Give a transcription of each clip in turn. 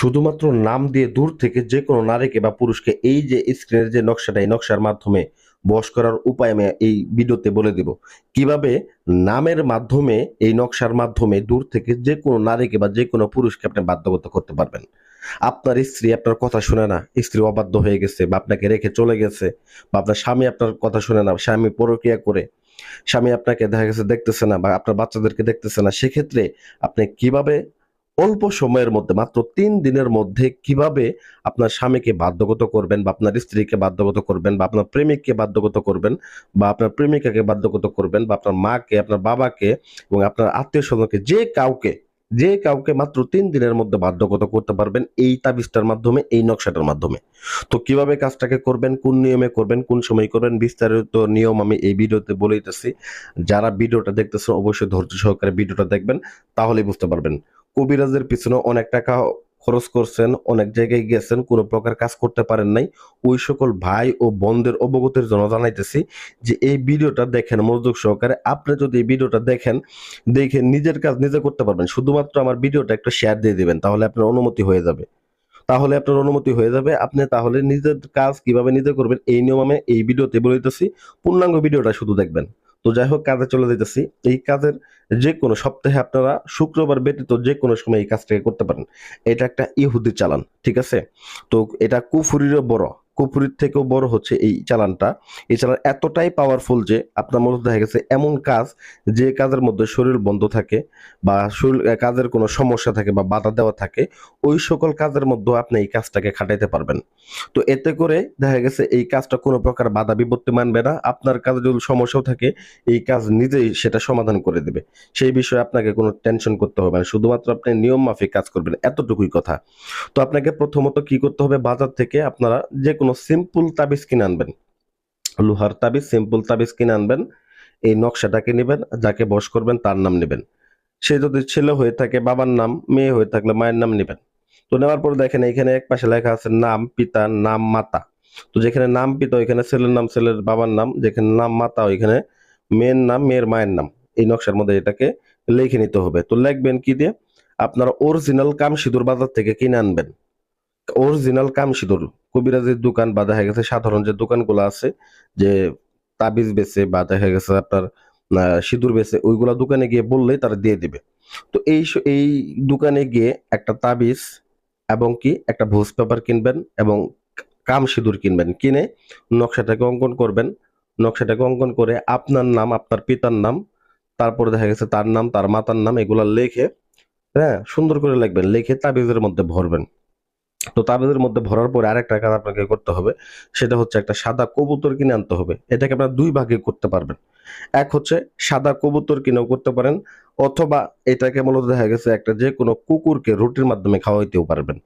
শুধুমাত্র নাম দিয়ে দূর থেকে যে কোনো নারীকে বা পুরুষকে এই যে স্ক্রিনের যে নকশাটা, এই নকশার মাধ্যমে বস করার উপায় আমি এই ভিডিওতে বলে দিব। কীভাবে নামের মাধ্যমে, এই নকশার মাধ্যমে দূর থেকে যে কোনো নারীকে বা যে কোনো পুরুষকে আপনি বাধ্যগত করতে পারবেন। আপনার স্ত্রী আপনার কথা শুনে না, স্ত্রী অবাধ্য হয়ে গেছে বা আপনাকে রেখে চলে গেছে বা আপনার স্বামী আপনার কথা শুনে না, স্বামী পরক্রিয়া করে, স্বামী আপনাকে দেখা গেছে দেখতেছে না বা আপনার বাচ্চাদেরকে দেখতেছে না, সেক্ষেত্রে আপনি কীভাবে অল্প সময়ের মধ্যে, মাত্র তিন দিনের মধ্যে কীভাবে আপনার স্বামীকে বাধ্যগত করবেন বা আপনার স্ত্রীকে বাধ্যগত করবেন বা আপনার প্রেমিককে বাধ্যগত করবেন বা আপনার প্রেমিকাকে বাধ্যগত করবেন বা আপনার মাকে, আপনার বাবাকে এবং আপনার আত্মীয় স্বজনকে যে কাউকে যে কাউকে মাত্র তিন দিনের মধ্যে বাধ্যগত করতে পারবেন এই তাবিজটার মাধ্যমে, এই নকশাটার মাধ্যমে। তো কীভাবে কাজটাকে করবেন, কোন নিয়মে করবেন, কোন সময় করবেন বিস্তারিত নিয়ম আমি এই ভিডিওতে বলে দিতেছি। যারা ভিডিওটা দেখতেছেন, অবশ্যই ধৈর্য সহকারে ভিডিওটা দেখবেন, তাহলেই বুঝতে পারবেন। কবিরাজের পিছনে অনেক টাকা খরচ করছেন, অনেক জায়গায় গেছেন, কোনো প্রকার কাজ করতে পারেন নাই। ওই সকল ভাই ও বোনদের অবগতির জন্য জানাইতেছি যে এই ভিডিওটা দেখেন মনোযোগ সহকারে। আপনি যদি এই ভিডিওটা দেখেন, দেখে নিজের কাজ নিজে করতে পারবেন। শুধুমাত্র আমার ভিডিওটা একটু শেয়ার দিয়ে দেবেন, তাহলে আপনার অনুমতি হয়ে যাবে। তাহলে আপনার অনুমতি হয়ে যাবে, আপনি তাহলে নিজের কাজ কীভাবে নিজে করবেন, এই নিয়ম আমি এই ভিডিওতে বলে দিতেছি। পূর্ণাঙ্গ ভিডিওটা শুধু দেখবেন। তো যাই হোক, কাজে চলে যেতেছি এই কাজের যে কোনো সপ্তাহে আপনারা শুক্রবার ব্যতীত যে কোনো সময় এই কাজটাকে করতে পারেন। এটা একটা ইহুদি চালান, ঠিক আছে? তো এটা কুফুরিরও বড়। কুফুরির থেকেও বড় হচ্ছে এই চালানটা। এই চালান এতটাই পাওয়ারফুল যে আপনার মধ্যে দেখা গেছে এমন কাজ যে কাজের মধ্যে শরীর বন্ধ থাকে বা শরীর কাজের কোনো সমস্যা থাকে বা বাধা দেওয়া থাকে, ওই সকল কাজের মধ্যে আপনি এই কাজটাকে খাটাইতে পারবেন। তো এতে করে দেখা গেছে এই কাজটা কোনো প্রকার বাধা বিপত্তি মানবে না, আপনার কাজে যদি সমস্যাও থাকে, এই কাজ নিজেই সেটা সমাধান করে দেবে। সেই বিষয়ে আপনাকে কোনো টেনশন করতে হবে না, শুধুমাত্র আপনি নিয়ম মাফিক কাজ করবেন, এতটুকুই কথা। তো আপনাকে প্রথমত কি করতে হবে, বাজার থেকে আপনারা যে কোনো সিম্পল তাবিজ কিনে আনবেন। লোহার তাবিজ সিম্পল তাবিজ কিনে আনবেন। এই নকশাটাকে নেবেন, যাকে বশ করবেন তার নাম নেবেন। সে যদি ছেলে হয়ে থাকে, বাবার নাম, মেয়ে হয়ে থাকলে মায়ের নাম নেবেন। তো নেওয়ার পর দেখেন এখানে এক পাশে লেখা আছে, নাম পিতা, নাম মাতা। তো যেখানে নাম পিতা, ওইখানে ছেলের নাম, ছেলের বাবার নাম, যেখানে নাম মাতা, ওইখানে মেয়ের নাম, মেয়ের মায়ের নাম। এই নকশার মধ্যে এটাকে লিখে নিতে হবে। তো লিখবেন কি দিয়ে? আপনারা অরিজিনাল কাম সিঁদুর বাজার থেকে কিনে আনবেন। অরিজিনাল কাম সিঁদুর কবিরাজের দোকান বা দেখা গেছে সাধারণ যে দোকানগুলো আছে, যে তাবিজ বেচে বা দেখা গেছে আপনার সিঁদুর বেচে, ওইগুলা দোকানে গিয়ে বললেই তারা দিয়ে দিবে। তো এই এই দোকানে গিয়ে একটা তাবিজ এবং কি একটা ভোজ পেপার কিনবেন এবং কাম সিঁদুর কিনবেন। কিনে নকশাটাকে অঙ্কন করবেন। নকশাটাকে অঙ্কন করে আপনার নাম, আপনার পিতার নাম, তারপরে দেখা গেছে তার নাম, তার মাতার নাম, এগুলা লেখে হ্যাঁ সুন্দর করে লিখবেন। লিখে তাবিজের মধ্যে ভরবেন। তো তাবিজের মধ্যে ভরার পরে আরেকটা কাজ আপনাকে করতে হবে, সেটা হচ্ছে একটা সাদা কবুতর কিনে আনতে হবে। এটাকে আপনারা দুই ভাগে করতে পারবেন। এক হচ্ছে সাদা কবুতর কিনেও করতে পারেন, অথবা এটাকে মূলত দেখা গেছে একটা যে কোনো কুকুরকে রুটির মাধ্যমে খাওয়াইতেও পারবেন।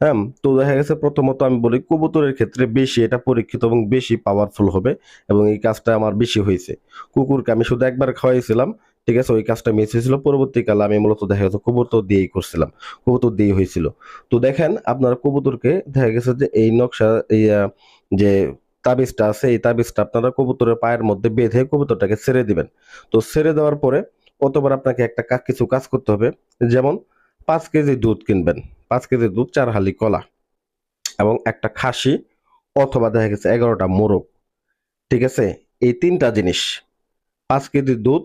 হ্যাঁ তো দেখা গেছে প্রথমত আমি বলি কবুতরের ক্ষেত্রে বেশি এটা পরীক্ষিত এবং বেশি পাওয়ারফুল হবে, এবং এই কাজটা আমার বেশি হয়েছে। কুকুরকে আমি শুধু একবার খাওয়াইছিলাম ঠিক আছে? ওই কাজটা মিস হয়েছিল। পরবর্তীকালে আমি মূলত দেখা গেছে কবুতর দিয়েই করছিলাম। কবুতর দিয়েই হয়েছিল। তো দেখেন, আপনার কবুতরকে দেখা গেছে যে এই নকশা, এই যে তাবিজটা আছে, এই তাবিজটা আপনারা কবুতরের পায়ের মধ্যে বেঁধে কবুতরটাকে ছেড়ে দিবেন। তো ছেড়ে দেওয়ার পরে অতবার আপনাকে একটা কিছু কাজ করতে হবে। যেমন পাঁচ কেজি দুধ কিনবেন। পাঁচ কেজি দুধ চার হালি কলা এবং একটা খাসি অথবা দেখা গেছে এগারোটা মোরগ। ঠিক আছে? এই তিনটা জিনিস। পাঁচ কেজি দুধ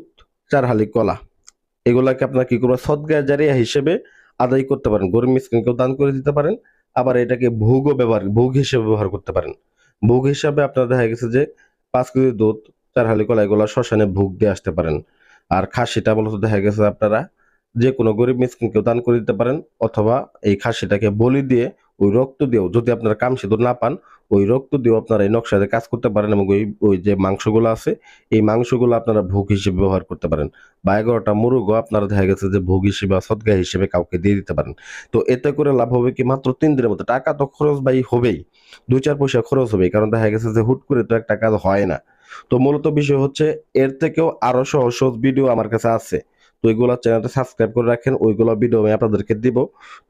চার হালি কলা। এগুলাকে আপনার কি করবেন? সদগা জারিয়া হিসেবে আদায় করতে পারেন। গরিব মিসকিনকেও দান করে দিতে পারেন। আবার এটাকে ভোগও ব্যবহার, ভোগ হিসেবে ব্যবহার করতে পারেন। ভোগ হিসাবে আপনার দেখা গেছে যে পাঁচ কেজি দুধ চার হালি কলা, এগুলা শ্মশানে ভোগ দিয়ে আসতে পারেন। আর খাসিটা মূলত দেখা গেছে আপনারা যে কোনো গরিব মিসকিনকেও দান করে দিতে পারেন, অথবা এই খাসিটাকে বলি দিয়ে ওই রক্ত দিয়েও যদি আপনারা কাম সিঁদুর না পান, ওই রক্ত দিয়েও আপনারা এই নকশাতে কাজ করতে পারেন এবং ওই ওই যে মাংসগুলো আছে, এই মাংসগুলো আপনারা ভোগ হিসেবে ব্যবহার করতে পারেন। বা এগারোটা মুরগও আপনারা দেখা গেছে যে ভোগ হিসেবে বা সদগা হিসেবে কাউকে দিয়ে দিতে পারেন। তো এতে করে লাভ হবে কি মাত্র তিন দিনের মধ্যে। টাকা তো খরচ বাই হবেই, দুই চার পয়সা খরচ হবে কারণ দেখা গেছে যে হুট করে তো একটা কাজ হয় না। তো মূলত বিষয় হচ্ছে, এর থেকেও আরও সহজ সহজ ভিডিও আমার কাছে আছে। তো ওইগুলো চ্যানেলটা সাবস্ক্রাইব করে রাখেন, ওইগুলো ভিডিও আমি আপনাদেরকে দিব,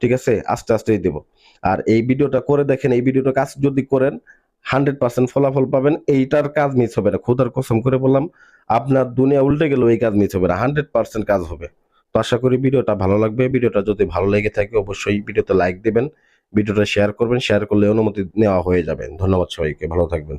ঠিক আছে? আস্তে আস্তেই দিব। আর এই ভিডিওটা করে দেখেন, এই ভিডিওটা কাজ যদি করেন হান্ড্রেড পার্সেন্ট ফলাফল পাবেন। এইটার কাজ মিস হবে না। খোদার কসম করে বললাম, আপনার দুনিয়া উল্টে গেলেও এই কাজ মিস হবে না। হান্ড্রেড পার্সেন্ট কাজ হবে। তো আশা করি ভিডিওটা ভালো লাগবে। ভিডিওটা যদি ভালো লেগে থাকে, অবশ্যই ভিডিওতে লাইক দেবেন ভিডিওটা শেয়ার করবেন। শেয়ার করলে অনুমতি নেওয়া হয়ে যাবে। ধন্যবাদ সবাইকে। ভালো থাকবেন।